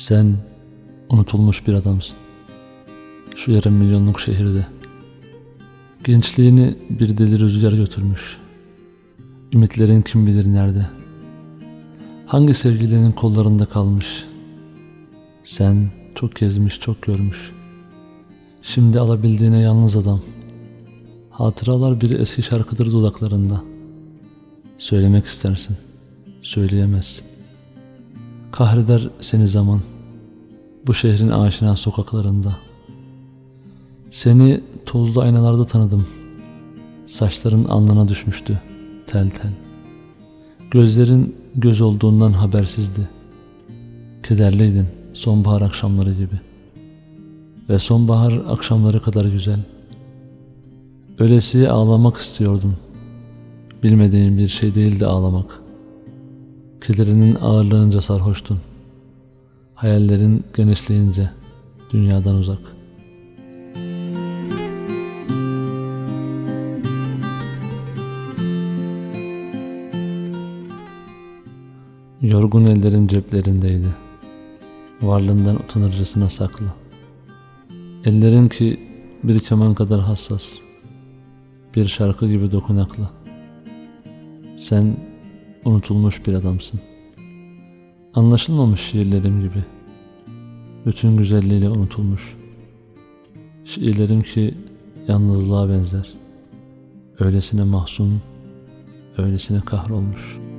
Sen unutulmuş bir adamsın. Şu yarım milyonluk şehirde. Gençliğini bir deli rüzgar götürmüş. Ümitlerin kim bilir nerede. Hangi sevgilinin kollarında kalmış. Sen çok gezmiş, çok görmüş. Şimdi alabildiğine yalnız adam. Hatıralar bir eski şarkıdır dudaklarında. Söylemek istersin, söyleyemezsin. Kahreder seni zaman, bu şehrin aşina sokaklarında. Seni tozlu aynalarda tanıdım. Saçların alnına düşmüştü, tel tel. Gözlerin göz olduğundan habersizdi. Kederliydin sonbahar akşamları gibi. Ve sonbahar akşamları kadar güzel. Öylesiye ağlamak istiyordun. Bilmediğin bir şey değildi ağlamak. Kederinin ağırlığınca sarhoştun. Hayallerin genişleyince dünyadan uzak. Yorgun ellerin ceplerindeydi. Varlığından utanırcasına saklı. Ellerin ki bir keman kadar hassas. Bir şarkı gibi dokunaklı. Sen unutulmuş bir adamsın. Anlaşılmamış şiirlerim gibi. Bütün güzelliğiyle unutulmuş. Şiirlerim ki yalnızlığa benzer. Öylesine mahzun, öylesine kahrolmuş.''